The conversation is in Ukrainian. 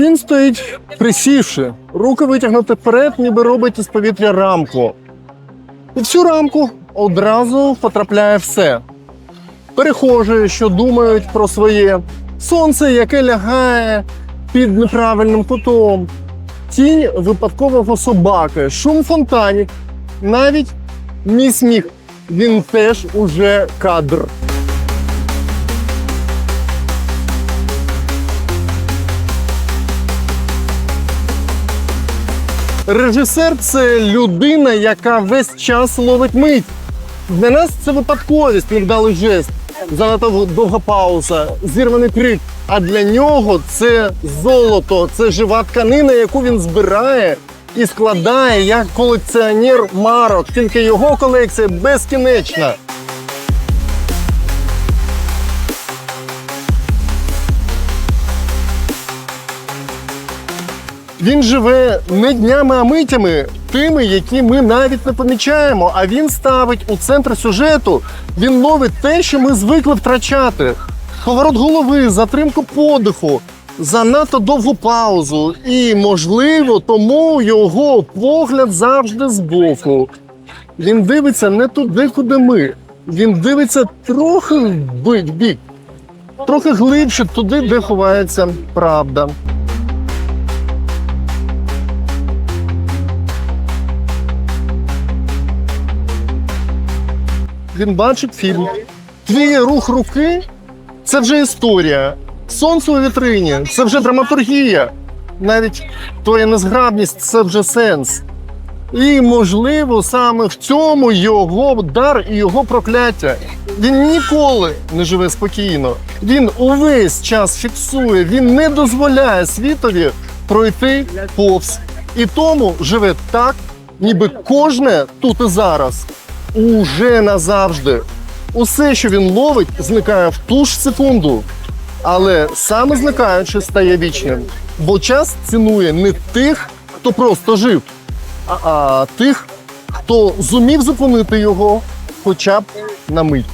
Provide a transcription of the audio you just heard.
Він стоїть присівши, руки витягнути вперед, ніби робить із повітря рамку. І в цю рамку одразу потрапляє все. Перехожі, що думають про своє, сонце, яке лягає під неправильним кутом, тінь випадкового собаки, шум фонтанів, навіть мій сміх. Він теж уже кадр. Режисер це людина, яка весь час ловить мить. Для нас це випадковість, невдалий жест, занадто довга пауза, зірваний крик. А для нього це золото, це жива тканина, яку він збирає і складає як колекціонер марок. Тільки його колекція безкінечна. Він живе не днями, а митями, тими, які ми навіть не помічаємо. А він ставить у центр сюжету, він ловить те, що ми звикли втрачати. Поворот голови, затримку подиху, занадто довгу паузу. І, можливо, тому його погляд завжди збоку. Він дивиться не туди, куди ми. Він дивиться трохи в бік, трохи глибше туди, де ховається правда. Він бачить фільм. Твій рух руки це вже історія. Сонце у вітрині це вже драматургія. Навіть твоя незграбність це вже сенс. І, можливо, саме в цьому його дар і його прокляття. Він ніколи не живе спокійно. Він увесь час фіксує, він не дозволяє світові пройти повз. І тому живе так, ніби кожне тут і зараз уже назавжди. Усе, що він ловить, зникає в ту ж секунду. Але саме зникаючи стає вічним. Бо час цінує не тих, хто просто жив, а, тих, хто зумів зупинити його хоча б на мить.